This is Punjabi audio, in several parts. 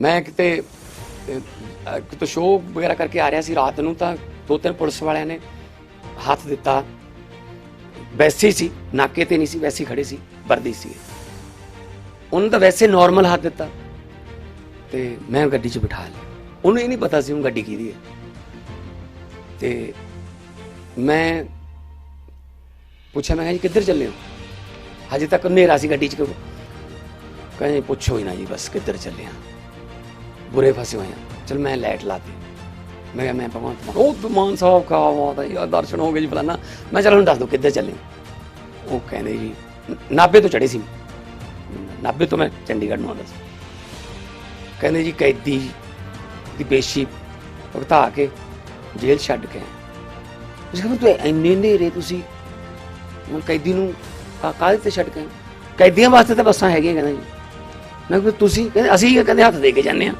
ਮੈਂ ਕਿਤੇ ਕਿਤੇ ਸ਼ੋਅ ਵਗੈਰਾ ਕਰਕੇ ਆ ਰਿਹਾ ਸੀ ਰਾਤ ਨੂੰ ਤਾਂ ਦੋ ਤਿੰਨ ਪੁਲਿਸ ਵਾਲਿਆਂ ਨੇ ਹੱਥ ਦਿੱਤਾ। ਵੈਸੇ ਸੀ, ਨਾਕੇ ਤੇ ਨਹੀਂ ਸੀ, ਵੈਸੇ ਹੀ ਖੜੇ ਸੀ, ਵਰਦੀ ਸੀ। ਉਹਨਾਂ ਦਾ ਵੈਸੇ ਨਾਰਮਲ ਹੱਥ ਦਿੱਤਾ। ਤੇ ਮੈਂ ਗੱਡੀ 'ਚ ਬਿਠਾ ਲਿਆ। ਉਹਨੂੰ ਇਹ ਨਹੀਂ ਪਤਾ ਸੀ ਉਹ ਗੱਡੀ ਕਿਹਦੀ ਹੈ। ਤੇ ਮੈਂ ਪੁੱਛਿਆ, ਮੈਂ ਕਿਹਾ ਜੀ ਕਿੱਧਰ ਚੱਲੇ ਹੋ? ਹਜੇ ਤੱਕ ਹਨੇਰਾ ਸੀ ਗੱਡੀ 'ਚ ਕਿਉਂ? ਕਹਿੰਦੇ ਪੁੱਛੋ ਹੀ ਨਾ ਜੀ, ਬਸ ਕਿੱਧਰ ਚੱਲੇ ਆ? ਬੁਰੇ ਫਸੇ ਹੋਏ ਆ। ਚਲ ਮੈਂ ਲਾਈਟ ਲਾਤੀ। ਮੈਂ ਕਿਹਾ, ਮੈਂ ਭਗਵੰਤ ਮਾਨ ਉਹ ਮਾਨ ਸਾਹਿਬ ਕਾ ਬਾਤ ਹੈ ਦਰਸ਼ਨ ਹੋ ਗਏ ਜੀ ਫਲਾਨਾ। ਮੈਂ ਚਲ ਹੁਣ ਦੱਸ ਦੋ ਕਿੱਧਰ ਚੱਲੇ। ਉਹ ਕਹਿੰਦੇ ਜੀ, ਨਾਭੇ ਤੋਂ ਚੜੇ ਸੀ ਨਾਭੇ ਤੋਂ ਮੈਂ ਚੰਡੀਗੜ੍ਹ ਨੂੰ ਆਉਂਦਾ ਸੀ। ਕਹਿੰਦੇ ਜੀ, ਕੈਦੀ ਦੀ ਪੇਸ਼ੀ ਭੁਗਤਾ ਕੇ ਜੇਲ੍ਹ ਛੱਡ ਕੇ ਆਏ। ਤੁਸੀਂ ਕਹਿੰਦੇ ਤੂੰ ਇੰਨੇ ਨੇਰੇ ਤੁਸੀਂ ਹੁਣ ਕੈਦੀ ਨੂੰ ਕਾਹਦੇ ਤੇ ਛੱਡ ਕੇ ਕੈਦੀਆਂ ਵਾਸਤੇ ਤਾਂ ਬੱਸਾਂ ਹੈਗੀਆਂ ਕਹਿੰਦਾ ਜੀ। ਮੈਂ ਕਿਹਾ ਤੁਸੀਂ ਕਹਿੰਦੇ, ਅਸੀਂ ਕਹਿੰਦੇ, ਹੱਥ ਦੇ ਕੇ ਜਾਂਦੇ ਆ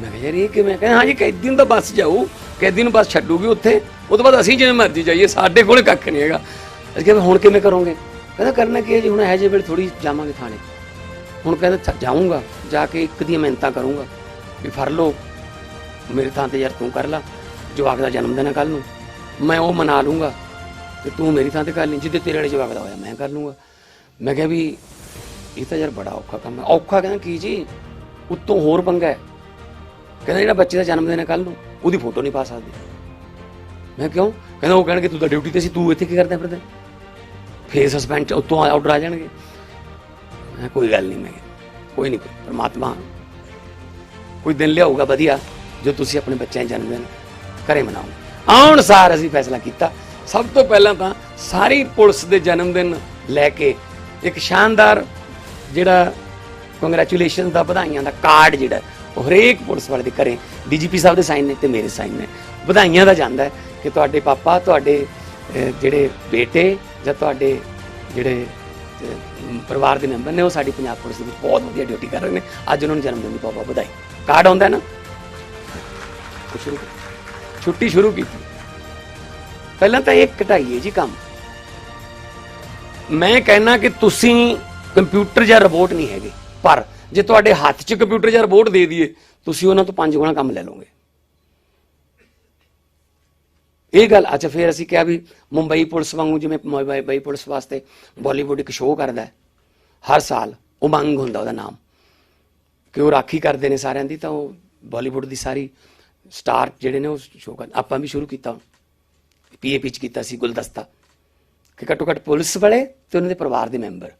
ਮੈਂ ਕਿਹਾ ਯਾਰ ਇਹ ਕਿਵੇਂ? ਕਹਿੰਦੇ ਹਾਂ ਜੀ ਕੈਦੀ ਨੂੰ ਤਾਂ ਬੱਸ ਜਾਊ ਕੈਦੀ ਨੂੰ ਬੱਸ ਛੱਡੂਗੀ ਉੱਥੇ। ਉਹ ਤੋਂ ਬਾਅਦ ਅਸੀਂ ਜਿਵੇਂ ਮਰਜ਼ੀ ਜਾਈਏ, ਸਾਡੇ ਕੋਲ ਕੱਖ ਨਹੀਂ ਹੈਗਾ। ਅਸੀਂ ਕਿਹਾ ਵੀ ਹੁਣ ਕਿਵੇਂ ਕਰੋਗੇ? ਕਹਿੰਦਾ, ਕਰਨਾ ਕੀ ਹੈ ਜੀ, ਹੁਣ ਇਹ ਜਿਹੇ ਵੇਲੇ ਥੋੜੀ ਜਾਵਾਂਗੇ ਥਾਣੇ। ਹੁਣ ਕਹਿੰਦਾ, ਥ- ਜਾਊਂਗਾ, ਜਾ ਕੇ ਇੱਕ ਦੀਆਂ ਮਿਹਨਤਾਂ ਕਰੂੰਗਾ। ਵੀ ਫੜ ਲਓ, ਮੇਰੇ ਥਾਂ ਤੇ ਯਾਰ ਤੂੰ ਕਰ ਲਾ, ਜਵਾਕ ਦਾ ਜਨਮ ਦਿਨ ਹੈ ਕੱਲ ਨੂੰ। ਮੈਂ ਉਹ ਮਨਾ ਲੂੰਗਾ, ਤੇ ਤੂੰ ਮੇਰੀ ਥਾਂ ਤੇ ਕਰ ਲਈ, ਜਿੱਦੇ ਤੇਰੇ ਵਾਲੇ ਜਵਾਕ ਦਾ ਹੋਇਆ, ਮੈਂ ਕਰ ਲੂੰਗਾ। ਮੈਂ ਕਿਹਾ ਵੀ, ਇਹ ਤਾਂ ਯਾਰ ਬੜਾ ਔਖਾ ਕੰਮ ਹੈ। ਔਖਾ ਕਹਿੰਦਾ, ਕੀ ਜੀ? ਉੱਤੋਂ ਹੋਰ ਪੰਗਾ ਹੈ। ਕਹਿੰਦਾ ਜਿਹੜਾ ਬੱਚੇ ਦਾ ਜਨਮ ਦਿਨ ਹੈ ਕੱਲ ਨੂੰ ਉਹਦੀ ਫੋਟੋ ਨਹੀਂ ਪਾ ਸਕਦੇ। ਮੈਂ ਕਿਉਂ? ਕਹਿੰਦਾ ਉਹ ਕਹਿਣਗੇ ਤੂੰ ਤਾਂ ਡਿਊਟੀ ਤੇ ਸੀ ਤੂੰ ਇੱਥੇ ਕੀ ਕਰਦਾ ਫਿਰਦਾ ਫੇਰ ਸਸਪੈਂਡ ਉੱਤੋਂ ਆਰਡਰ ਆ ਜਾਣਗੇ। ਮੈਂ ਕੋਈ ਗੱਲ ਨਹੀਂ ਮੈਂ ਕਿਹਾ, ਕੋਈ ਨਹੀਂ ਪਰਮਾਤਮਾ ਕੋਈ ਦਿਨ ਲਿਆਊਗਾ ਵਧੀਆ ਜੋ ਤੁਸੀਂ ਆਪਣੇ ਬੱਚਿਆਂ ਦਾ ਜਨਮ ਦਿਨ ਘਰੇ ਮਨਾਓ ਆਉਣ ਸਾਰ ਅਸੀਂ ਫੈਸਲਾ ਕੀਤਾ। ਸਭ ਤੋਂ ਪਹਿਲਾਂ ਤਾਂ ਸਾਰੀ ਪੁਲਿਸ ਦੇ ਜਨਮ ਦਿਨ ਲੈ ਕੇ ਇੱਕ ਸ਼ਾਨਦਾਰ ਜਿਹੜਾ ਕੰਗ੍ਰੈਚੁਲੇਸ਼ਨ ਦਾ ਵਧਾਈਆਂ ਦਾ ਕਾਰਡ ਜਿਹੜਾ ਉਹ ਹਰੇਕ ਪੁਲਿਸ ਵਾਲੇ ਦੇ ਘਰੇ ਡੀਜੀਪੀ ਸਾਹਿਬ ਦੇ ਸਾਈਨ ਨੇ ਤੇ ਮੇਰੇ ਸਾਈਨ ਨੇ। ਵਧਾਈਆਂ ਦਾ ਜਾਂਦਾ ਹੈ ਕਿ ਤੁਹਾਡੇ ਪਾਪਾ ਤੁਹਾਡੇ ਜਿਹੜੇ ਬੇਟੇ ਜਾਂ ਤੁਹਾਡੇ ਜਿਹੜੇ ਪਰਿਵਾਰ ਦੇ ਮੈਂਬਰ ਨੇ ਉਹ ਸਾਡੀ ਪੰਜਾਬ ਪੁਲਿਸ ਦੇ ਵਿੱਚ ਬਹੁਤ ਵਧੀਆ ਡਿਊਟੀ ਕਰ ਰਹੇ ਨੇ। ਅੱਜ ਉਹਨਾਂ ਨੂੰ ਜਨਮ ਦਿਨ ਦੀ ਬਹੁਤ ਬਹੁਤ ਵਧਾਈ। ਕਾਰਡ ਆਉਂਦਾ ਨਾ? ਸ਼ੁਰੂ। ਛੁੱਟੀ ਸ਼ੁਰੂ ਕੀਤੀ। ਪਹਿਲਾਂ ਤਾਂ ਇਹ ਘਟਾਈਏ ਜੀ ਕੰਮ। ਮੈਂ ਕਹਿਣਾ ਕਿ ਤੁਸੀਂ ਕੰਪਿਊਟਰ ਜਾਂ ਰੋਬੋਟ ਨਹੀਂ ਹੈਗੇ ਪਰ ਜੇ ਤੁਹਾਡੇ ਹੱਥ 'ਚ ਕੰਪਿਊਟਰ ਜਾਂ ਰੋਬੋਟ ਦੇ ਦਈਏ, ਤੁਸੀਂ ਉਹਨਾਂ ਤੋਂ ਪੰਜ ਗੁਣਾ ਕੰਮ ਲੈ ਲਓਗੇ। ਇਹ ਗੱਲ, ਅੱਛਾ, ਫਿਰ ਅਸੀਂ ਕਿਹਾ ਵੀ ਮੁੰਬਈ ਪੁਲਿਸ ਵਾਂਗੂ ਜਿਵੇਂ ਮੁੰਬਈ ਪੁਲਿਸ ਵਾਸਤੇ ਬਾਲੀਵੁੱਡ ਇੱਕ ਸ਼ੋਅ ਕਰਦਾ ਹੈ। ਹਰ ਸਾਲ ਉਮੰਗ ਹੁੰਦਾ ਉਹਦਾ ਨਾਮ। ਕਿ ਉਹ ਰਾਖੀ ਕਰਦੇ ਨੇ ਸਾਰਿਆਂ ਦੀ, ਤਾਂ ਉਹ ਬਾਲੀਵੁੱਡ ਦੀ ਸਾਰੀ ਸਟਾਰ ਜਿਹੜੇ ਨੇ ਉਹ ਸ਼ੋਅ ਕਰ, ਆਪਾਂ ਵੀ ਸ਼ੁਰੂ ਕੀਤਾ ਪੀਏਪੀ ਚ ਕੀਤਾ ਸੀ ਗੁਲਦਸਤਾ। ਕਿ ਘੱਟੋ ਘੱਟ ਪੁਲਿਸ ਵਾਲੇ ਤੇ ਉਹਨਾਂ ਦੇ ਪਰਿਵਾਰ ਦੇ ਮੈਂਬਰ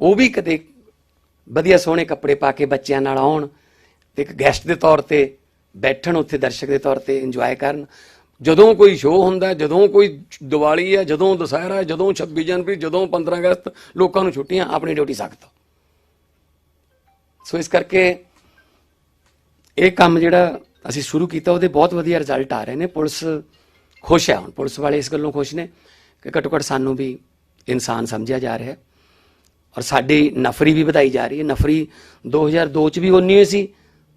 ਉਹ ਵੀ ਕਦੇ ਵਧੀਆ ਸੋਹਣੇ ਕੱਪੜੇ ਪਾ ਕੇ ਬੱਚਿਆਂ ਨਾਲ ਆਉਣ ਤੇ ਇੱਕ ਗੈਸਟ ਦੇ ਤੌਰ ਤੇ ਬੈਠਣ ਉੱਥੇ ਦਰਸ਼ਕ ਦੇ ਤੌਰ ਤੇ ਇੰਜੋਏ ਕਰਨ। ਜਦੋਂ ਕੋਈ ਸ਼ੋਅ ਹੁੰਦਾ, ਜਦੋਂ ਕੋਈ ਦੀਵਾਲੀ ਹੈ, ਜਦੋਂ ਦੁਸਹਿਰਾ ਹੈ, ਜਦੋਂ 26 ਜਨਵਰੀ, ਜਦੋਂ 15 ਅਗਸਤ, ਲੋਕਾਂ ਨੂੰ ਛੁੱਟੀਆਂ ਆਪਣੀ ਡਿਊਟੀ ਸਖਤ। ਸੋ ਇਸ ਕਰਕੇ ਇਹ ਕੰਮ ਜਿਹੜਾ ਅਸੀਂ ਸ਼ੁਰੂ ਕੀਤਾ, ਉਹਦੇ ਬਹੁਤ ਵਧੀਆ ਰਿਜ਼ਲਟ ਆ ਰਹੇ ਨੇ। ਪੁਲਿਸ ਖੁਸ਼ ਹੈ ਹੁਣ। ਪੁਲਿਸ ਵਾਲੇ ਇਸ ਗੱਲੋਂ ਖੁਸ਼ ਨੇ ਕਿ ਘੱਟੋ ਘੱਟ ਸਾਨੂੰ ਵੀ ਇਨਸਾਨ ਸਮਝਿਆ ਜਾ ਰਿਹਾ ਹੈ। ਔਰ ਸਾਡੀ ਨਫਰੀ ਵੀ ਵਧਾਈ ਜਾ ਰਹੀ ਹੈ। ਨਫਰੀ 2002 ਚ ਵੀ ਉਨੀ ਹੀ ਸੀ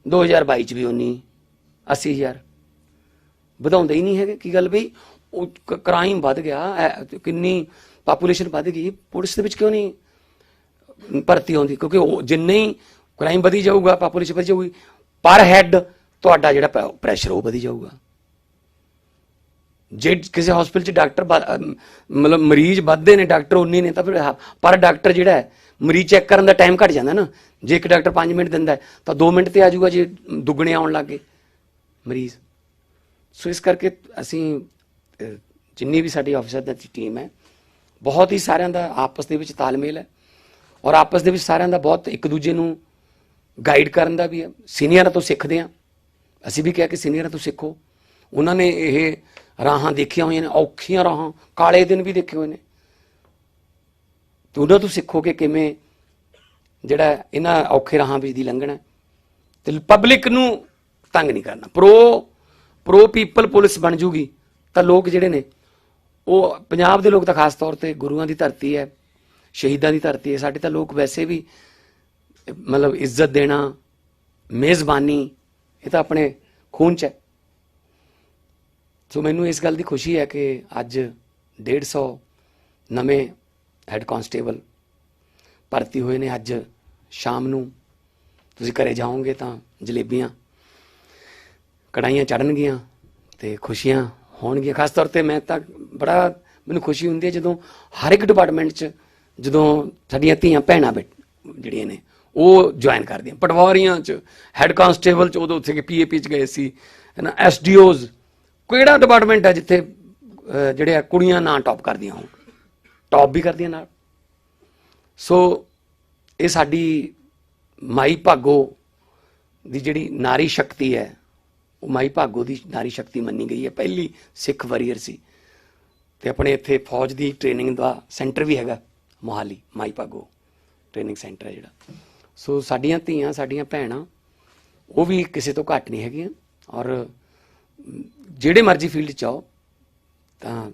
2022 ਚ ਵੀ ਉਨੀ 80000 ਵਧਾਉਂਦੇ ਹੀ ਨਹੀਂ ਹੈਗੇ, ਕੀ ਗੱਲ ਬਈ? ਉਹ ਕ੍ਰਾਈਮ ਵੱਧ ਗਿਆ ਕਿੰਨੀ ਪਾਪੂਲੇਸ਼ਨ ਵੱਧ ਗਈ, ਪੁਲਿਸ ਦੇ ਵਿੱਚ ਕਿਉਂ ਨਹੀਂ ਭਰਤੀ ਆਉਂਦੀ ਕਿਉਂਕਿ ਉਹ ਜਿੰਨੇ ਹੀ ਕ੍ਰਾਈਮ ਵਧੀ ਜਾਊਗਾ ਪਾਪੂਲੇਸ਼ਨ ਵਧੀ ਜਾਊਗੀ, ਪਰ ਹੈੱਡ ਤੁਹਾਡਾ ਜਿਹੜਾ ਪ੍ਰੈਸ਼ਰ ਉਹ ਵਧੀ ਜਾਊਗਾ। ਜੇ ਕਿਸੇ ਹਸਪੀਟਲ 'ਚ ਡਾਕਟਰ ਵੱਧ- ਮਤਲਬ ਮਰੀਜ਼ ਵੱਧਦੇ ਨੇ, ਡਾਕਟਰ ਉਨੇ ਨੇ, ਤਾਂ ਫਿਰ ਹ- ਪਰ ਡਾਕਟਰ ਜਿਹੜਾ ਹੈ, ਮਰੀਜ਼ ਚੈੱਕ ਕਰਨ ਦਾ ਟਾਈਮ ਘਟ ਜਾਂਦਾ ਨਾ। ਜੇ ਇੱਕ ਡਾਕਟਰ 5 ਮਿੰਟ ਦਿੰਦਾ ਤਾਂ 2 ਮਿੰਟ ਤੇ ਆ ਜਾਊਗਾ ਜੇ ਦੁੱਗਣੇ ਆਉਣ ਲੱਗੇ ਮਰੀਜ਼। ਸੋ ਇਸ ਕਰਕੇ ਅਸੀਂ ਜਿੰਨੀ ਵੀ ਸਾਡੀ ਆਫਿਸਰ ਦੀ ਟੀਮ ਹੈ, ਬਹੁਤ ਹੀ ਸਾਰਿਆਂ ਦਾ ਆਪਸ ਦੇ ਵਿੱਚ ਤਾਲਮੇਲ ਹੈ ਔਰ ਆਪਸ ਦੇ ਵਿੱਚ ਸਾਰਿਆਂ ਦਾ ਬਹੁਤ ਇੱਕ ਦੂਜੇ ਨੂੰ ਗਾਈਡ ਕਰਨ ਦਾ ਵੀ ਹੈ। ਸੀਨੀਅਰਾਂ ਤੋਂ ਸਿੱਖਦੇ ਹਾਂ। ਅਸੀਂ ਵੀ ਕਿਹਾ ਕਿ ਸੀਨੀਅਰਾਂ ਤੋਂ ਸਿੱਖੋ। ਉਹਨਾਂ ਨੇ ਇਹ ਰਾਹਾਂ ਦੇਖੀਆਂ ਹੋਈਆਂ ਨੇ, ਔਖੀਆਂ ਰਾਹਾਂ, ਕਾਲੇ ਦਿਨ ਵੀ ਦੇਖੇ ਹੋਏ ਨੇ। ਤੇ ਉਹਨਾਂ ਤੋਂ ਸਿੱਖੋ ਕਿ ਕਿਵੇਂ ਜਿਹੜਾ ਇਹਨਾਂ ਔਖੇ ਰਾਹਾਂ ਵਿੱਚ ਦੀ ਲੰਘਣਾ ਹੈ। ਤੇ ਪਬਲਿਕ ਨੂੰ ਤੰਗ ਨਹੀਂ ਕਰਨਾ। ਪ੍ਰੋ ਪ੍ਰੋ ਪੀਪਲ ਪੁਲਿਸ ਬਣ ਜੂਗੀ, ਤਾਂ ਲੋਕ ਜਿਹੜੇ ਨੇ, ਉਹ ਪੰਜਾਬ ਦੇ ਲੋਕ ਤਾਂ ਖਾਸ ਤੌਰ ਤੇ ਗੁਰੂਆਂ ਦੀ ਧਰਤੀ ਹੈ, ਸ਼ਹੀਦਾਂ ਦੀ ਧਰਤੀ ਹੈ। ਸਾਡੇ ਤਾਂ ਲੋਕ ਵੈਸੇ ਵੀ, ਮਤਲਬ ਇੱਜ਼ਤ ਦੇਣਾ, ਮੇਜ਼ਬਾਨੀ, ਇਹ ਤਾਂ ਆਪਣੇ ਖੂਨ ਚ ਹੈ। ਸੋ ਮੈਨੂੰ ਇਸ ਗੱਲ ਦੀ ਖੁਸ਼ੀ ਹੈ ਕਿ ਅੱਜ 150 ਨਵੇਂ ਹੈੱਡ ਕਾਂਸਟੇਬਲ ਭਰਤੀ ਹੋਏ ਨੇ ਅੱਜ ਸ਼ਾਮ ਨੂੰ। ਤੁਸੀਂ ਘਰੇ ਜਾਓਗੇ ਤਾਂ ਜਲੇਬੀਆਂ ਕੜਾਈਆਂ ਚੜਨਗੀਆਂ ਤੇ ਖੁਸ਼ੀਆਂ ਹੋਣਗੀਆਂ। ਖਾਸ ਤੌਰ ਤੇ ਮੈਂ ਤਾਂ ਬੜਾ, ਮੈਨੂੰ ਖੁਸ਼ੀ ਹੁੰਦੀ ਹੈ ਜਦੋਂ ਹਰ ਇੱਕ ਡਿਪਾਰਟਮੈਂਟ 'ਚ ਜਦੋਂ ਸਾਡੀਆਂ ਧੀਆਂ ਭੈਣਾਂ ਬੈਠ, ਜਿਹੜੀਆਂ ਨੇ, ਉਹ ਜੁਆਇਨ ਕਰਦੀਆਂ। ਪਟਵਾਰੀਆਂ 'ਚ, ਹੈੱਡ ਕਾਂਸਟੇਬਲ 'ਚ, ਉਦੋਂ ਉੱਥੇ ਕੇ ਪੀਏਪੀ 'ਚ ਗਏ ਸੀ, ਹੈ ਨਾ ਐਸਡੀਓਜ਼ ਕਿਹੜਾ ਡਿਪਾਰਟਮੈਂਟ ਹੈ ਜਿੱਥੇ ਜਿਹੜੇ ਆ ਕੁੜੀਆਂ ਨਾ ਟੌਪ ਕਰਦੀਆਂ ਹੋਣ? ਟੌਪ ਵੀ ਕਰਦੀਆਂ ਨਾਲ। ਸੋ ਇਹ ਸਾਡੀ ਮਾਈ ਭਾਗੋ ਦੀ ਜਿਹੜੀ ਨਾਰੀ ਸ਼ਕਤੀ ਹੈ, ਉਹ ਮਾਈ ਭਾਗੋ ਦੀ ਨਾਰੀ ਸ਼ਕਤੀ ਮੰਨੀ ਗਈ ਹੈ। ਪਹਿਲੀ ਸਿੱਖ ਵਰੀਅਰ ਸੀ। ਤੇ ਆਪਣੇ ਇੱਥੇ ਫੌਜ ਦੀ ਟ੍ਰੇਨਿੰਗ ਦਾ ਸੈਂਟਰ ਵੀ ਹੈਗਾ, ਮੋਹਾਲੀ, ਮਾਈ ਭਾਗੋ ਟ੍ਰੇਨਿੰਗ ਸੈਂਟਰ ਹੈ ਜਿਹੜਾ। ਸੋ ਸਾਡੀਆਂ ਧੀਆਂ, ਸਾਡੀਆਂ ਭੈਣਾਂ, ਉਹ ਵੀ ਕਿਸੇ ਤੋਂ ਘੱਟ ਨਹੀਂ ਹੈਗੀਆਂ ਔਰ ਜਿਹੜੇ ਮਰਜ਼ੀ ਫੀਲਡ ਚ ਆਓ, ਤਾਂ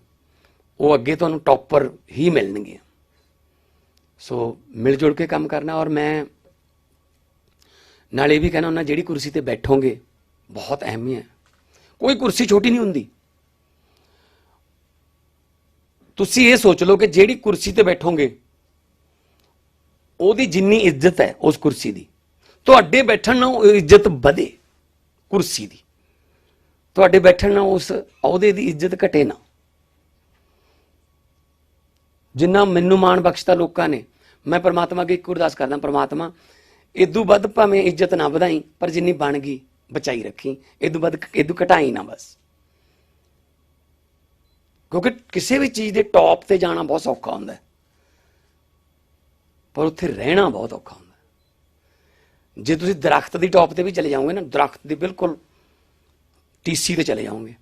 ਉਹ ਅੱਗੇ ਤੁਹਾਨੂੰ ਟੌਪਰ ਹੀ ਮਿਲਣਗੇ। ਸੋ ਮਿਲ ਜੁਲ ਕੇ ਕੰਮ ਕਰਨਾ ਔਰ ਮੈਂ ਨਾਲ ਇਹ ਵੀ ਕਹਿਣਾ ਉਹਨਾਂ ਜਿਹੜੀ ਕੁਰਸੀ ਤੇ ਬੈਠੋਗੇ, ਬਹੁਤ ਅਹਿਮੀ ਹੈ। ਕੋਈ ਕੁਰਸੀ ਛੋਟੀ ਨਹੀਂ ਹੁੰਦੀ। ਤੁਸੀਂ ਇਹ ਸੋਚ ਲਓ ਕਿ ਜਿਹੜੀ ਕੁਰਸੀ ਤੇ ਬੈਠੋਗੇ, ਉਹਦੀ ਜਿੰਨੀ ਇੱਜ਼ਤ ਹੈ ਉਸ ਕੁਰਸੀ ਦੀ। ਤੁਹਾਡੇ ਬੈਠਣ ਨਾਲ ਉਹ ਇੱਜ਼ਤ ਵਧੇ ਕੁਰਸੀ ਦੀ। ਤੁਹਾਡੇ ਬੈਠਣ ਨਾਲ ਉਸ ਅਹੁਦੇ ਦੀ ਇੱਜ਼ਤ ਘਟੇ ਨਾ। ਜਿੰਨਾ ਮੈਨੂੰ ਮਾਣ ਬਖਸ਼ਤਾ ਲੋਕਾਂ ਨੇ, ਮੈਂ ਪ੍ਰਮਾਤਮਾ ਅੱਗੇ ਇੱਕ ਅਰਦਾਸ ਕਰਦਾ, ਪ੍ਰਮਾਤਮਾ ਇਦੋਂ ਵੱਧ ਭਾਵੇਂ ਇੱਜ਼ਤ ਨਾ ਵਧਾਈ, ਪਰ ਜਿੰਨੀ ਬਣ ਗਈ, ਬਚਾਈ ਰੱਖੀ। ਇਦੋਂ ਵੱਧ ਇਦੋਂ ਘਟਾਈ ਨਾ ਬਸ। ਕਿਉਂਕਿ ਕਿਸੇ ਵੀ ਚੀਜ਼ ਦੇ ਟੌਪ ਤੇ ਜਾਣਾ ਬਹੁਤ ਸੌਖਾ ਹੁੰਦਾ ਹੈ। ਪਰ ਉੱਥੇ ਰਹਿਣਾ ਬਹੁਤ ਔਖਾ ਹੁੰਦਾ ਜੇ ਤੁਸੀਂ ਦਰਖਤ ਦੀ ਟੌਪ ਤੇ ਵੀ ਚਲੇ ਜਾਓਗੇ ਨਾ, ਦਰਖਤ ਦੀ ਬਿਲਕੁਲ ਟੀਸੀ ਤੇ ਚਲੇ ਜਾਓਗੇ।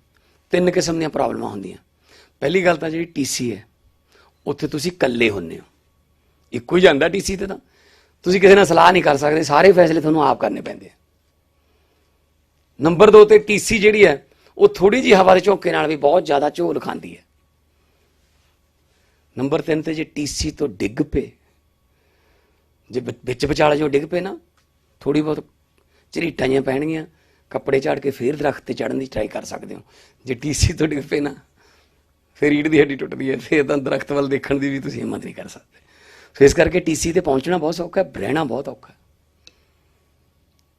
ਤਿੰਨ ਕਿਸਮ ਦੀਆਂ ਪ੍ਰੋਬਲਮਾਂ ਹੁੰਦੀਆਂ। ਪਹਿਲੀ ਗੱਲ ਤਾਂ ਜਿਹੜੀ ਟੀਸੀ ਹੈ, ਉੱਥੇ ਤੁਸੀਂ ਇਕੱਲੇ ਹੁੰਨੇ ਹੋ। ਇੱਕੋ ਹੀ ਜਾਂਦਾ ਟੀਸੀ ਤੇ ਤਾਂ। ਤੁਸੀਂ ਕਿਸੇ ਨਾਲ ਸਲਾਹ ਨਹੀਂ ਕਰ ਸਕਦੇ, ਸਾਰੇ ਫੈਸਲੇ ਤੁਹਾਨੂੰ ਆਪ ਕਰਨੇ ਪੈਂਦੇ ਆ। ਨੰਬਰ 2 ਤੇ ਟੀਸੀ ਜਿਹੜੀ ਹੈ, ਉਹ ਥੋੜੀ ਜੀ ਹਵਾ ਦੇ ਝੋਂਕੇ ਨਾਲ ਵੀ ਬਹੁਤ ਜ਼ਿਆਦਾ ਝੋਲ ਖਾਂਦੀ ਹੈ। ਨੰਬਰ 3 ਤੇ ਜੇ ਟੀਸੀ ਤੋਂ ਡਿੱਗ ਪਏ, ਜੇ ਵਿੱਚ ਵਿਚਾਲੇ ਜੋ ਡਿੱਗ ਪਏ ਨਾ ਥੋੜੀ ਬਹੁਤ ਝਰੀਟਾਂ ਪੈਣਗੀਆਂ ਕੱਪੜੇ ਝਾੜ ਕੇ ਫੇਰ ਦਰਖਤ ਤੇ ਚੜਨ ਦੀ ਟਰਾਈ ਕਰ ਸਕਦੇ ਹੋ। ਜੇ ਟੀਸੀ ਤੋਂ ਡਿੱਗ ਪਏ ਨਾ ਫਿਰ ਰੀੜ ਦੀ ਹੱਡੀ ਟੁੱਟਦੀ ਹੈ ਫਿਰ ਤਾਂ ਦਰਖਤ ਵੱਲ ਦੇਖਣ ਦੀ ਵੀ ਤੁਸੀਂ ਹਿੰਮਤ ਨਹੀਂ ਕਰ ਸਕਦੇ। ਸੋ ਇਸ ਕਰਕੇ ਟੀਸੀ ਤੇ ਪਹੁੰਚਣਾ ਬਹੁਤ ਸੌਖਾ ਹੈ ਰਹਿਣਾ ਬਹੁਤ ਔਖਾ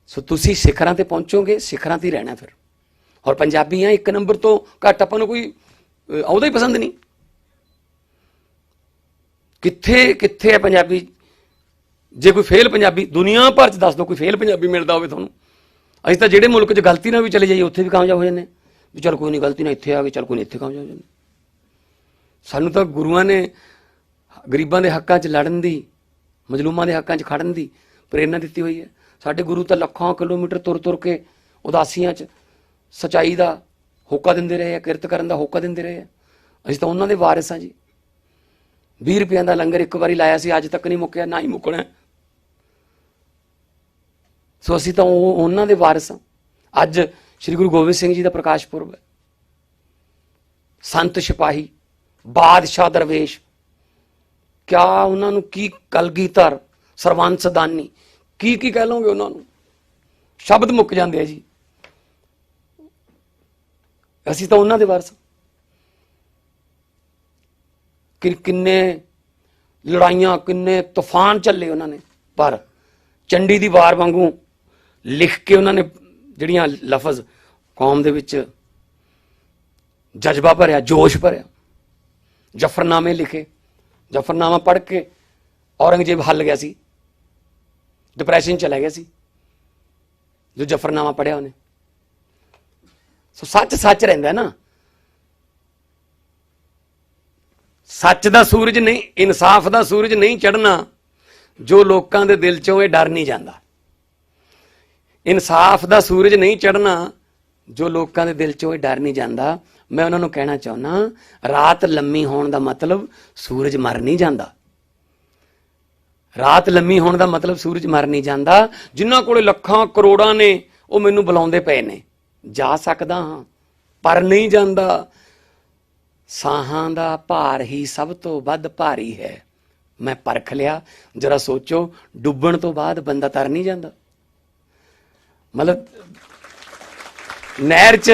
ਸੋ ਤੁਸੀਂ ਸਿਖਰਾਂ ਤੇ ਪਹੁੰਚੋਗੇ ਸਿਖਰਾਂ ਤੇ ਹੀ ਰਹਿਣਾ ਫਿਰ। ਔਰ ਪੰਜਾਬੀ ਆ ਇੱਕ ਨੰਬਰ ਤੋਂ ਘੱਟ ਆਪਾਂ ਨੂੰ ਕੋਈ ਅਹ, ਹੀ ਪਸੰਦ ਨਹੀਂ। ਕਿੱਥੇ ਕਿੱਥੇ ਹੈ ਪੰਜਾਬੀ? ਜੇ ਕੋਈ ਫੇਲ ਪੰਜਾਬੀ ਦੁਨੀਆ ਭਰ ਚ ਦੱਸ ਦਿਓ ਕੋਈ ਫੇਲ ਪੰਜਾਬੀ ਮਿਲਦਾ ਹੋਵੇ ਤੁਹਾਨੂੰ। ਅਸੀਂ ਤਾਂ ਜਿਹੜੇ ਮੁਲਕ 'ਚ ਗਲਤੀ ਨਾਲ ਵੀ ਚਲੇ ਜਾਈਏ, ਉੱਥੇ ਵੀ ਕਾਮਯਾਬ ਹੋ ਜਾਂਦੇ ਵੀ ਚਲ ਕੋਈ ਨਹੀਂ ਗਲਤੀ ਨਾਲ ਇੱਥੇ ਆ ਗਏ, ਚਲ ਕੋਈ ਨਹੀਂ ਇੱਥੇ ਕਾਮਯਾਬ ਹੋ ਜਾਂਦੇ ਸਾਨੂੰ ਤਾਂ ਗੁਰੂਆਂ ਨੇ ਗਰੀਬਾਂ ਦੇ ਹੱਕਾਂ 'ਚ ਲੜਨ ਦੀ, ਮਜਲੂਮਾਂ ਦੇ ਹੱਕਾਂ 'ਚ ਖੜਨ ਦੀ ਪ੍ਰੇਰਣਾ ਦਿੱਤੀ ਹੋਈ ਹੈ। ਸਾਡੇ ਗੁਰੂ ਤਾਂ ਲੱਖਾਂ ਕਿਲੋਮੀਟਰ ਤੁਰ ਤੁਰ ਕੇ ਉਦਾਸੀਆਂ 'ਚ ਸਚਾਈ ਦਾ ਹੋਕਾ ਦਿੰਦੇ ਰਹੇ ਆ, ਕਿਰਤ ਕਰਨ ਦਾ ਹੋਕਾ ਦਿੰਦੇ ਰਹੇ ਆ। ਅਸੀਂ ਤਾਂ ਉਹਨਾਂ ਦੇ ਵਾਰਿਸ ਹਾਂ ਜੀ। 20 ਰੁਪਈਆਂ ਦਾ ਲੰਗਰ ਇੱਕ ਵਾਰੀ ਲਾਇਆ ਸੀ, ਅੱਜ ਤੱਕ ਨਹੀਂ ਮੁੱਕਿਆ, ਨਾ ਹੀ ਮੁੱਕਣਾ। ਸੋ ਅਸੀਂ ਤਾਂ ਉਹਨਾਂ ਦੇ ਵਾਰਿਸ ਹਾਂ। ਅੱਜ ਸ੍ਰੀ ਗੁਰੂ ਗੋਬਿੰਦ ਸਿੰਘ ਜੀ ਦਾ ਪ੍ਰਕਾਸ਼ ਪੁਰਬ ਹੈ। ਸੰਤ ਸਿਪਾਹੀ, ਬਾਦਸ਼ਾਹ ਦਰਵੇਸ਼, ਕਿਆ ਉਹਨਾਂ ਨੂੰ ਕੀ ਕਲਗੀਧਰ, ਸਰਵੰਸ ਦਾਨੀ, ਕੀ ਕੀ ਕਹਿ ਲਓਗੇ ਉਹਨਾਂ ਨੂੰ? ਸ਼ਬਦ ਮੁੱਕ ਜਾਂਦੇ ਆ ਜੀ। ਅਸੀਂ ਤਾਂ ਉਹਨਾਂ ਦੇ ਵਾਰਸ ਹਾਂ। ਕਿ ਕਿੰਨੇ ਲੜਾਈਆਂ, ਕਿੰਨੇ ਤੂਫਾਨ ਚੱਲੇ ਉਹਨਾਂ ਨੇ। ਪਰ ਚੰਡੀ ਦੀ ਵਾਰ ਵਾਂਗੂ ਲਿਖ ਕੇ ਉਹਨਾਂ ਨੇ ਜਿਹੜੀਆਂ ਲਫ਼ਜ਼ ਕੌਮ ਦੇ ਵਿੱਚ ਜਜ਼ਬਾ ਭਰਿਆ, ਜੋਸ਼ ਭਰਿਆ। ਜਫਰਨਾਮੇ ਲਿਖੇ, ਜਫਰਨਾਮਾ ਪੜ੍ਹ ਕੇ ਔਰੰਗਜ਼ੇਬ ਹੱਲ ਗਿਆ ਸੀ। ਡਿਪਰੈਸ਼ਨ ਚਲਾ ਗਿਆ ਸੀ। ਜੋ ਜਫਰਨਾਮਾ ਪੜਿਆ ਉਹਨੇ। ਸੋ ਸੱਚ ਸੱਚ ਰਹਿੰਦਾ ਨਾ। ਸੱਚ ਦਾ ਸੂਰਜ ਨਹੀਂ, ਇਨਸਾਫ ਦਾ ਸੂਰਜ ਨਹੀਂ ਚੜਨਾ ਜੋ ਲੋਕਾਂ ਦੇ ਦਿਲ ਚੋਂ ਇਹ ਡਰ ਨਹੀਂ ਜਾਂਦਾ। ਇਨਸਾਫ ਦਾ ਸੂਰਜ ਨਹੀਂ ਚੜਨਾ ਜੋ ਲੋਕਾਂ ਦੇ ਦਿਲ ਚੋਂ ਇਹ ਡਰ ਨਹੀਂ ਜਾਂਦਾ, ਮੈਂ ਉਹਨਾਂ ਨੂੰ ਕਹਿਣਾ ਚਾਹੁੰਦਾ, ਰਾਤ ਲੰਮੀ ਹੋਣ ਦਾ ਮਤਲਬ ਸੂਰਜ ਮਰ ਨਹੀਂ ਜਾਂਦਾ। ਰਾਤ ਲੰਮੀ ਹੋਣ ਦਾ ਮਤਲਬ ਸੂਰਜ ਮਰ ਨਹੀਂ ਜਾਂਦਾ। ਜਿਨ੍ਹਾਂ ਕੋਲੇ ਲੱਖਾਂ ਕਰੋੜਾਂ ਨੇ, ਉਹ ਮੈਨੂੰ ਬੁਲਾਉਂਦੇ ਪਏ ਨੇ। ਜਾ ਸਕਦਾ ਹਾਂ, ਪਰ ਨਹੀਂ ਜਾਂਦਾ। ਸਾਹਾਂ ਦਾ ਭਾਰ ਹੀ ਸਭ ਤੋਂ ਵੱਧ ਭਾਰੀ ਹੈ। ਮੈਂ ਪਰਖ ਲਿਆ। ਜਰਾ ਸੋਚੋ, ਡੁੱਬਣ ਤੋਂ ਬਾਅਦ ਬੰਦਾ ਤਰ ਨਹੀਂ ਜਾਂਦਾ। ਮਤਲਬ ਨਹਿਰ 'ਚ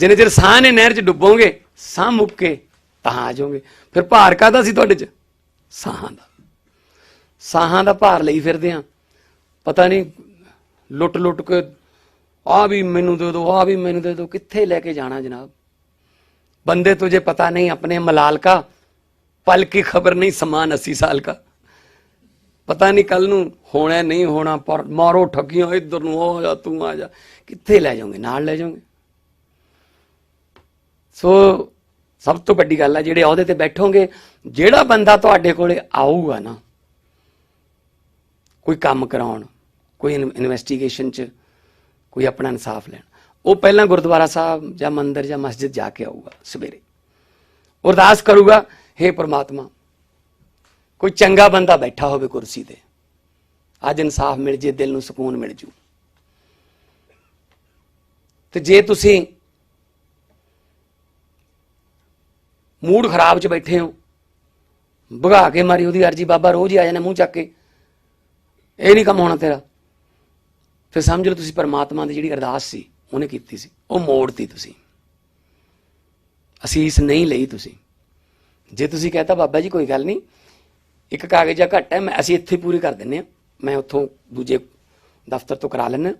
ਜਿੰਨੇ ਚਿਰ ਸਾਹ ਨੇ ਨਹਿਰ 'ਚ ਡੁੱਬੋਗੇ ਸਾਹ ਮੁੱਕ ਕੇ ਤਾਂ ਆ ਜਾਓਗੇ ਫਿਰ ਭਾਰ ਕਾਹਦਾ ਸੀ ਤੁਹਾਡੇ 'ਚ ਸਾਹਾਂ ਦਾ ਸਾਹਾਂ ਦਾ ਭਾਰ ਲਈ ਫਿਰਦੇ ਆ ਪਤਾ ਨਹੀਂ ਲੁੱਟ ਲੁੱਟ ਕੇ ਆ ਵੀ ਮੈਨੂੰ ਦੇ ਦਿਓ ਆ ਵੀ ਮੈਨੂੰ ਦੇ ਦਿਓ ਕਿੱਥੇ ਲੈ ਕੇ ਜਾਣਾ ਜਨਾਬ बंदे तुझे पता नहीं अपने मलाल का पल की खबर नहीं समान अस्सी साल का ਪਤਾ ਨਹੀਂ ਕੱਲ ਨੂੰ ਹੋਣਾ ਨਹੀਂ ਹੋਣਾ, ਪਰ ਮਾਰੋ ਠੱਗੀਆਂ, ਇੱਧਰ ਨੂੰ ਆ ਜਾ, ਤੂੰ ਆ ਜਾ। ਕਿੱਥੇ ਲੈ ਜਾਓਗੇ? ਨਾਲ ਲੈ ਜਾਓਗੇ? ਸੋ ਸਭ ਤੋਂ ਵੱਡੀ ਗੱਲ ਹੈ ਜਿਹੜੇ ਅਹੁਦੇ ਤੇ ਬੈਠੋਗੇ, ਜਿਹੜਾ ਬੰਦਾ ਤੁਹਾਡੇ ਕੋਲੇ ਆਊਗਾ ਨਾ, ਕੋਈ ਕੰਮ ਕਰਾਉਣ, ਕੋਈ ਇਨਵੈਸਟੀਗੇਸ਼ਨ ਚ, ਕੋਈ ਆਪਣਾ ਇਨਸਾਫ ਲੈਣ, ਉਹ ਪਹਿਲਾਂ ਗੁਰਦੁਆਰਾ ਸਾਹਿਬ ਜਾਂ ਮੰਦਿਰ ਜਾਂ ਮਸਜਿਦ ਜਾ ਕੇ ਆਊਗਾ ਸਵੇਰੇ। ਅਰਦਾਸ ਕਰੂਗਾ हे ਪ੍ਰਮਾਤਮਾ ਕੋਈ ਚੰਗਾ ਬੰਦਾ ਬੈਠਾ ਹੋਵੇ ਕੁਰਸੀ ਤੇ, ਅੱਜ ਇਨਸਾਫ ਮਿਲ ਜੇ, ਦਿਲ ਨੂੰ ਸਕੂਨ ਮਿਲ ਜੂ। ਤੇ ਜੇ ਤੁਸੀਂ ਮੂਡ ਖਰਾਬ 'ਚ ਬੈਠੇ ਹੋ, ਭਗਾ ਕੇ ਮਾਰੀ ਉਹਦੀ ਅਰਜੀ, ਬਾਬਾ ਰੋਜ਼ ਹੀ ਆ ਜਾਣਾ ਮੂੰਹ ਚੱਕ ਕੇ, ਇਹ ਨਹੀਂ ਕੰਮ ਹੋਣਾ ਤੇਰਾ। ਫਿਰ ਸਮਝ ਲਓ ਤੁਸੀਂ ਪਰਮਾਤਮਾ ਦੀ ਜਿਹੜੀ ਅਰਦਾਸ ਸੀ, ਉਹਨੇ ਕੀਤੀ ਸੀ, ਉਹ ਮੋੜਤੀ ਤੁਸੀਂ। ਅਸੀਸ ਨਹੀਂ ਲਈ ਤੁਸੀਂ। ਜੇ ਤੁਸੀਂ ਕਹਤਾ, ਬਾਬਾ ਜੀ ਕੋਈ ਗੱਲ ਨਹੀਂ ਇੱਕ ਕਾਗਜ਼ ਜਾਂ ਘੱਟ ਹੈ, ਮੈਂ ਅਸੀਂ ਇੱਥੇ ਪੂਰੀ ਕਰ ਦਿੰਨੇ ਆ ਮੈਂ ਉੱਥੋਂ ਦੂਜੇ ਦਫ਼ਤਰ ਤੋਂ ਕਰਾ ਲੈਣਾ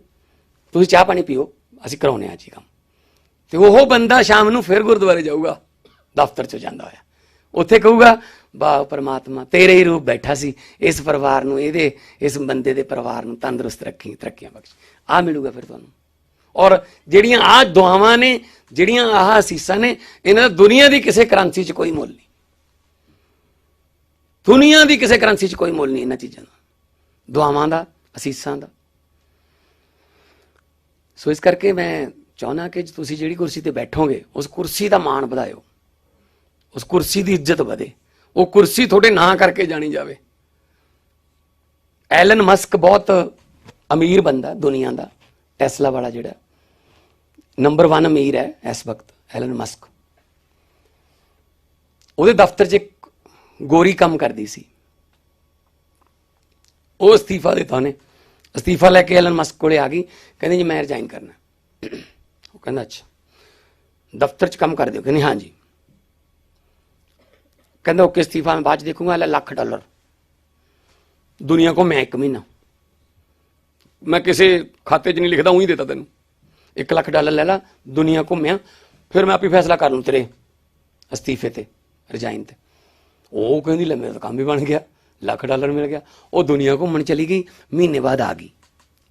ਤੁਸੀਂ ਚਾਹ ਪਾਣੀ ਪੀਓ, ਅਸੀਂ ਕਰਾਉਨੇ ਆ ਜੀ ਕੰਮ। ਤੇ ਉਹ ਬੰਦਾ ਸ਼ਾਮ ਨੂੰ ਫਿਰ ਗੁਰਦੁਆਰੇ ਜਾਊਗਾ, ਦਫ਼ਤਰ ਚ ਜਾਂਦਾ ਹੋਇਆ। ਉੱਥੇ ਕਹੂਗਾ, ਵਾਹ ਪਰਮਾਤਮਾ, ਤੇਰੇ ਹੀ ਰੂਪ ਬੈਠਾ ਸੀ। ਇਸ ਪਰਿਵਾਰ ਨੂੰ, ਇਹਦੇ, ਇਸ ਬੰਦੇ ਦੇ ਪਰਿਵਾਰ ਨੂੰ ਤੰਦਰੁਸਤ ਰੱਖੀ, ਤਰੱਕੀਆਂ ਬਖਸ਼। ਆ ਮਿਲੂਗਾ ਫਿਰ ਤੁਹਾਨੂੰ। ਔਰ ਜਿਹੜੀਆਂ ਆਹ ਦੁਆਵਾਂ ਨੇ, ਜਿਹੜੀਆਂ ਆਹ ਅਸੀਸਾਂ ਨੇ, ਇਹਨਾਂ ਦਾ ਦੁਨੀਆ ਦੀ ਕਿਸੇ ਕਰੰਸੀ 'ਚ ਕੋਈ ਮੁੱਲ ਨਹੀਂ। ਦੁਨੀਆ ਦੀ ਕਿਸੇ ਕਰੰਸੀ 'ਚ ਕੋਈ ਮੁੱਲ ਨਹੀਂ ਇਹਨਾਂ ਚੀਜ਼ਾਂ ਦਾ। ਦੁਆਵਾਂ ਦਾ, ਅਸੀਸਾਂ ਦਾ। ਸੋ ਇਸ ਕਰਕੇ ਮੈਂ ਚਾਹਨਾ ਕਿ ਤੁਸੀਂ ਜਿਹੜੀ ਕੁਰਸੀ ਤੇ ਬੈਠੋਗੇ, ਉਸ ਕੁਰਸੀ ਦਾ ਮਾਣ ਵਧਾਇਓ। ਉਸ ਕੁਰਸੀ ਦੀ ਇੱਜ਼ਤ ਵਧੇ। ਉਹ ਕੁਰਸੀ ਤੁਹਾਡੇ ਨਾਂ ਕਰਕੇ ਜਾਣੀ ਜਾਵੇ। ਐਲਨ ਮਸਕ ਬਹੁਤ ਅਮੀਰ ਬੰਦਾ ਦੁਨੀਆ ਦਾ, ਟੈਸਲਾ ਵਾਲਾ ਜਿਹੜਾ। ਨੰਬਰ 1 ਅਮੀਰ ਹੈ ਇਸ ਵਕਤ, ਐਲਨ ਮਸਕ। ਉਹਦੇ ਦਫ਼ਤਰ 'ਚ ਇੱਕ ਗੋਰੀ ਕੰਮ ਕਰਦੀ ਸੀ। ਉਹ ਅਸਤੀਫਾ ਦਿੱਤਾ ਉਹਨੇ। ਅਸਤੀਫਾ ਲੈ ਕੇ ਐਲਨ ਮਸਕ ਕੋਲੇ ਆ ਗਈ। ਕਹਿੰਦੀ ਜੀ ਮੈਂ ਰਿਜ਼ਾਈਨ ਕਰਨਾ। ਉਹ ਕਹਿੰਦਾ, ਅੱਛਾ। ਦਫ਼ਤਰ 'ਚ ਕੰਮ ਕਰਦੇ ਹੋ? ਕਹਿੰਦੀ ਹਾਂ ਜੀ ਕਹਿੰਦਾ, ਓਕੇ, ਅਸਤੀਫਾ ਮੈਂ ਬਾਅਦ 'ਚ ਦੇਖੂੰਗਾ, ਲੈ, ਲੱਖ ਡਾਲਰ। ਦੁਨੀਆ ਕੋ ਮੈਂ ਇੱਕ ਮਹੀਨਾ। ਮੈਂ ਕਿਸੇ ਖਾਤੇ 'ਚ ਨਹੀਂ ਲਿਖਦਾ, ਉਹੀ ਦੇਤਾ ਤੈਨੂੰ। 1 ਲੱਖ ਡਾਲਰ ਲੈ ਲਾ, ਦੁਨੀਆ ਘੁੰਮਿਆ। ਫਿਰ ਮੈਂ ਆਪੇ ਫੈਸਲਾ ਕਰ ਲੂੰ ਤੇਰੇ ਅਸਤੀਫੇ ਤੇ ਰਿਜ਼ਾਈਨ ਤੇ। ਉਹ ਕਹਿੰਦੀ ਲੈ ਮੇਰਾ ਕੰਮ ਵੀ ਬਣ ਗਿਆ, ਲੱਖ ਡਾਲਰ ਮਿਲ ਗਿਆ, ਉਹ ਦੁਨੀਆ ਘੁੰਮਣ ਚਲੀ ਗਈ, ਮਹੀਨੇ ਬਾਅਦ ਆ ਗਈ।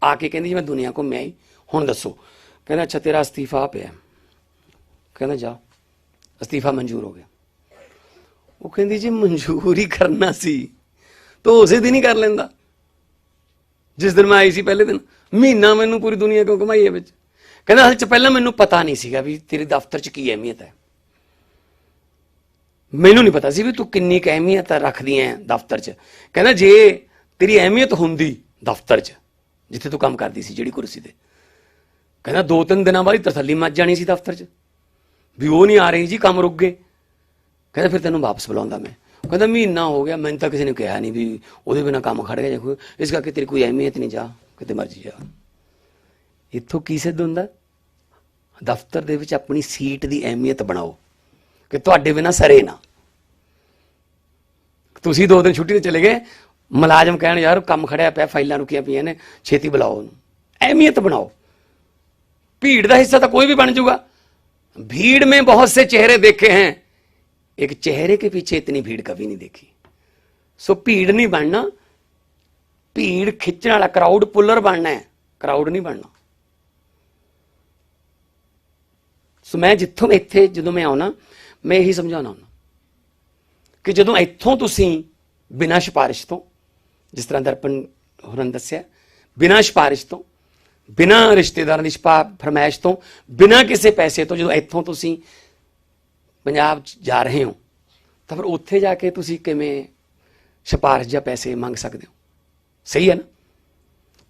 ਆ ਕੇ ਕਹਿੰਦੀ ਜੀ ਮੈਂ ਦੁਨੀਆ ਘੁੰਮਿਆ ਹੀ, ਹੁਣ ਦੱਸੋ। ਕਹਿੰਦਾ, ਅੱਛਾ ਤੇਰਾ ਅਸਤੀਫਾ ਪਿਆ। ਕਹਿੰਦਾ, ਜਾ, ਅਸਤੀਫਾ ਮਨਜ਼ੂਰ ਹੋ ਗਿਆ। ਉਹ ਕਹਿੰਦੀ ਜੀ, ਮਨਜ਼ੂਰ ਹੀ ਕਰਨਾ ਸੀ, ਤਾਂ ਉਸੇ ਦਿਨ ਹੀ ਕਰ ਲੈਂਦਾ। ਜਿਸ ਦਿਨ ਮੈਂ ਆਈ ਸੀ ਪਹਿਲੇ ਦਿਨ, ਮਹੀਨਾ ਮੈਨੂੰ ਪੂਰੀ ਦੁਨੀਆ ਕਿਉਂ ਘੁਮਾਈ ਹੈ ਵਿੱਚ? ਕਹਿੰਦਾ, ਹਲ ਚ ਪਹਿਲਾਂ ਮੈਨੂੰ ਪਤਾ ਨਹੀਂ ਸੀਗਾ ਵੀ ਤੇਰੇ ਦਫ਼ਤਰ ਚ ਕੀ ਅਹਿਮੀਅਤ ਹੈ। ਮੈਨੂੰ ਨਹੀਂ ਪਤਾ ਸੀ ਵੀ ਤੂੰ ਕਿੰਨੀ ਕੁ ਅਹਿਮੀਅਤ ਰੱਖਦੀ ਐ ਦਫ਼ਤਰ ਚ। ਕਹਿੰਦਾ, ਜੇ ਤੇਰੀ ਅਹਿਮੀਅਤ ਹੁੰਦੀ ਦਫ਼ਤਰ ਚ, ਜਿੱਥੇ ਤੂੰ ਕੰਮ ਕਰਦੀ ਸੀ, ਜਿਹੜੀ ਕੁਰਸੀ ਤੇ। ਕਹਿੰਦਾ ਦੋ ਤਿੰਨ ਦਿਨਾਂ ਬਾਅਦ ਤਰਸੱਲੀ ਤਸੱਲੀ ਮੱਚ ਜਾਣੀ ਸੀ ਦਫ਼ਤਰ ਚ। ਵੀ ਉਹ ਨਹੀਂ ਆ ਰਹੀ ਜੀ, ਕੰਮ ਰੁਕ ਗਏ। ਕਹਿੰਦਾ, ਫਿਰ ਤੈਨੂੰ ਵਾਪਸ ਬੁਲਾਉਂਦਾ ਮੈਂ। ਕਹਿੰਦਾ, ਮਹੀਨਾ ਹੋ ਗਿਆ, ਮੈਨੂੰ ਤਾਂ ਕਿਸੇ ਨੇ ਕਿਹਾ ਨਹੀਂ ਵੀ ਉਹਦੇ ਬਿਨਾ ਕੰਮ ਖੜ ਗਿਆ ਜਾਂ ਕੋਈ। ਇਸ ਕਰਕੇ ਤੇਰੀ ਕੋਈ ਅਹਿਮੀਅਤ ਨਹੀਂ, ਜਾ, ਕਿਤੇ ਮਰਜ਼ੀ ਜਾ। ਇੱਥੋਂ ਕੀ ਸਿੱਧ ਹੁੰਦਾ? ਦਫ਼ਤਰ ਦੇ ਵਿੱਚ ਆਪਣੀ ਸੀਟ ਦੀ ਅਹਿਮੀਅਤ ਬਣਾਓ। ਕਿ ਤੁਹਾਡੇ ਬਿਨਾ ਸਰੇ ਨਾ ਤੁਸੀਂ ਦੋ ਦਿਨ ਛੁੱਟੀ ਤੇ ਚਲੇ ਗਏ ਮੁਲਾਜ਼ਮ ਕਹਿਣ ਯਾਰ ਕੰਮ ਖੜਿਆ ਪਿਆ ਫਾਈਲਾਂ ਰੁਕੀਆਂ ਪਈਆਂ ਨੇ ਛੇਤੀ ਬੁਲਾਓ ਉਹਨੂੰ ਅਹਿਮੀਅਤ ਬਣਾਓ ਭੀੜ ਦਾ ਹਿੱਸਾ ਤਾਂ ਕੋਈ ਵੀ ਬਣ ਜਾਊਗਾ भीड़ में बहुत से चेहरे देखे हैं एक चेहरे के पीछे इतनी भीड़ कभी नहीं देखी सो भीड़ नहीं बनना भीड़ खिंचने वाला क्राउड पुलर बनना है क्राउड नहीं बनना ਸੋ ਮੈਂ ਜਿੱਥੋਂ ਇੱਥੇ ਜਦੋਂ ਮੈਂ ਆਉਣਾ ਮੈਂ ਇਹੀ ਸਮਝਾਉਣਾ ਹੁੰਦਾ ਕਿ ਜਦੋਂ ਇੱਥੋਂ ਤੁਸੀਂ ਬਿਨਾਂ ਸਿਫਾਰਿਸ਼ ਤੋਂ, ਜਿਸ ਤਰ੍ਹਾਂ ਦਰਪਣ ਹੋਰਾਂ ਨੇ ਦੱਸਿਆ, ਬਿਨਾਂ ਸਿਫਾਰਿਸ਼ ਤੋਂ, ਬਿਨਾਂ ਰਿਸ਼ਤੇਦਾਰਾਂ ਦੀ ਸਿਫਾ ਫਰਮਾਇਸ਼ ਤੋਂ, ਬਿਨਾਂ ਕਿਸੇ ਪੈਸੇ ਤੋਂ ਜਦੋਂ ਇੱਥੋਂ ਤੁਸੀਂ ਪੰਜਾਬ 'ਚ ਜਾ ਰਹੇ ਹੋ, ਤਾਂ ਫਿਰ ਉੱਥੇ ਜਾ ਕੇ ਤੁਸੀਂ ਕਿਵੇਂ ਸਿਫਾਰਿਸ਼ ਜਾਂ ਪੈਸੇ ਮੰਗ ਸਕਦੇ ਹੋ? ਸਹੀ ਹੈ ਨਾ?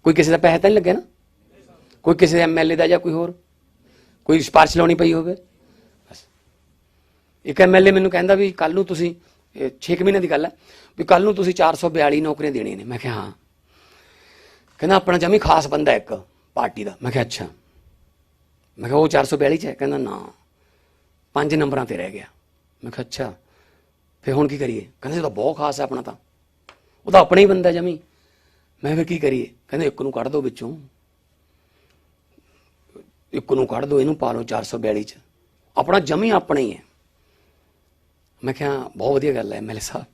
ਕੋਈ ਕਿਸੇ ਦਾ ਪੈਸਾ ਤਾਂ ਨਹੀਂ ਲੱਗਿਆ ਨਾ? ਕੋਈ ਕਿਸੇ ਐਮਐਲਏ ਦਾ ਜਾਂ ਕੋਈ ਹੋਰ? ਕੋਈ ਸਿਫਾਰਿਸ਼ ਲਾਉਣੀ ਪਈ ਹੋਵੇ? ਇੱਕ ਐਮਐਲਏ ਮੈਨੂੰ ਕਹਿੰਦਾ ਵੀ ਕੱਲ ਨੂੰ ਤੁਸੀਂ 6 ਮਹੀਨੇ ਦੀ ਗੱਲ ਹੈ, ਵੀ ਕੱਲ ਨੂੰ ਤੁਸੀਂ 442 ਨੌਕਰੀਆਂ ਦੇਣੀਆਂ ਨੇ। ਮੈਂ ਕਿਹਾ, ਹਾਂ। ਕਹਿੰਦਾ, ਆਪਣਾ ਜਮੀ ਖਾਸ ਬੰਦਾ ਇੱਕ ਪਾਰਟੀ ਦਾ। ਮੈਂ ਕਿਹਾ, ਅੱਛਾ। ਮੈਂ ਕਿਹਾ, ਉਹ 442 ਚ ਹੈ? ਕਹਿੰਦਾ, ਨਾ। ਪੰਜ ਨੰਬਰਾਂ ਤੇ ਰਹਿ ਗਿਆ। ਮੈਂ ਕਿਹਾ, ਅੱਛਾ। ਫੇ ਹੁਣ ਕੀ ਕਰੀਏ? ਕਹਿੰਦਾ, ਇਹ ਤਾਂ ਬਹੁਤ ਖਾਸ ਹੈ ਆਪਣਾ ਤਾਂ। ਉਹ ਤਾਂ ਆਪਣਾ ਹੀ ਬੰਦਾ ਜਮੀ। ਮੈਂ ਫਿਰ ਕੀ ਕਰੀਏ? ਕਹਿੰਦੇ, ਇੱਕ ਨੂੰ ਕੱਢ ਦਿਓ ਵਿੱਚੋਂ। ਇੱਕ ਨੂੰ ਕੱਢ ਦਿਓ ਇਹਨੂੰ ਪਾ ਲਓ 442 ਚ। ਆਪਣਾ ਜਮੀ ਆਪਣਾ ਹੀ ਹੈ। ਮੈਂ ਕਿਹਾ, ਬਹੁਤ ਵਧੀਆ ਗੱਲ ਹੈ ਐਮਐਲਏ ਸਾਹਿਬ।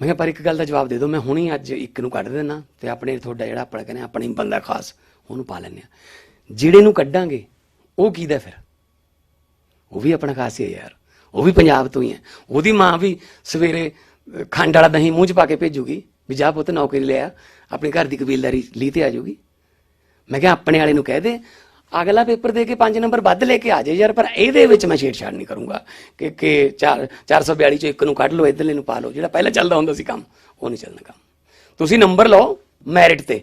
ਮੈਂ ਕਿਹਾ, ਪਰ ਇੱਕ ਗੱਲ ਦਾ ਜਵਾਬ ਦੇ ਦਿਓ, ਮੈਂ ਹੁਣੀ ਅੱਜ ਇੱਕ ਨੂੰ ਕੱਢ ਦੇਣਾ ਤੇ ਆਪਣੇ ਤੁਹਾਡਾ ਜਿਹੜਾ ਆਪਣਾ ਕਹਿੰਦੇ ਆਪਣੀ ਬੰਦਾ ਖਾਸ, ਉਹਨੂੰ ਪਾ ਲੈਂਦੇ ਆ। ਜਿਹੜੇ ਨੂੰ ਕੱਢਾਂਗੇ, ਉਹ ਕਿਹਦਾ ਫਿਰ? ਉਹ ਵੀ ਆਪਣਾ ਖਾਸ ਹੀ ਹੈ ਯਾਰ। ਉਹ ਵੀ ਪੰਜਾਬ ਤੋਂ ਹੀ ਹੈ। ਉਹਦੀ ਮਾਂ ਵੀ ਸਵੇਰੇ ਖੰਡ ਵਾਲਾ ਦਹੀਂ ਮੂੰਹ 'ਚ ਪਾ ਕੇ ਭੇਜੂਗੀ, ਵੀ ਜਾ ਪੁੱਤ ਨੌਕਰੀ ਲਿਆ ਆਪਣੇ ਘਰ ਦੀ ਕਬੀਲਦਾਰੀ ਲਈ ਤੇ ਆ ਜਾਊਗੀ। ਮੈਂ ਕਿਹਾ, ਆਪਣੇ ਵਾਲੇ ਨੂੰ ਕਹਿ ਦੇ ਅਗਲਾ ਪੇਪਰ ਦੇ ਕੇ 5 ਨੰਬਰ ਵੱਧ ਲੈ ਕੇ ਆ ਜਾਏ ਯਾਰ, ਪਰ ਇਹਦੇ ਵਿੱਚ ਮੈਂ ਛੇੜਛਾੜ ਨਹੀਂ ਕਰੂੰਗਾ ਕਿ ਕਿ 4 442 ਚੋਂ ਇੱਕ ਨੂੰ ਕੱਢ ਲਓ, ਇਧਰਲੇ ਨੂੰ ਪਾ ਲਓ। ਜਿਹੜਾ ਪਹਿਲਾਂ ਚੱਲਦਾ ਹੁੰਦਾ ਸੀ ਕੰਮ, ਉਹ ਨਹੀਂ ਚੱਲਣਾ ਕੰਮ। ਤੁਸੀਂ ਨੰਬਰ ਲਓ ਮੈਰਿਟ ਤੇ।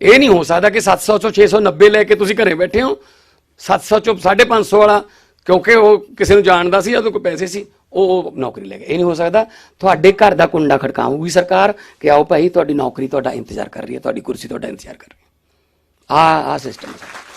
ਇਹ ਨਹੀਂ ਹੋ ਸਕਦਾ ਕਿ 700 ਚੋਂ 690 ਲੈ ਕੇ ਤੁਸੀਂ ਘਰੇ ਬੈਠੇ ਹੋ। 700 ਚੋਂ 550 ਵਾਲਾ, ਕਿਉਂਕਿ ਉਹ ਕਿਸੇ ਨੂੰ ਜਾਣਦਾ ਸੀ ਜਾਂ ਕੋਈ ਪੈਸੇ ਸੀ, ਉਹ ਨੌਕਰੀ ਲੈ ਗਿਆ ਇਹ ਨਹੀਂ ਹੋ ਸਕਦਾ। ਤੁਹਾਡੇ ਘਰ ਦਾ ਕੁੰਡਾ ਖੜਕਾਊਗੀ ਸਰਕਾਰ ਕਿ ਆਓ ਭਾਈ, ਤੁਹਾਡੀ ਨੌਕਰੀ ਤੁਹਾਡਾ ਇੰਤਜ਼ਾਰ ਕਰ ਰਹੀ ਹੈ, ਤੁਹਾਡੀ ਕੁਰਸੀ ਤੁਹਾਡਾ ਇੰਤਜ਼ਾਰ ਕਰ ਰਹੀ ਹੈ। ਆ ਆ ਸਿਸਟਮ ਹੈ।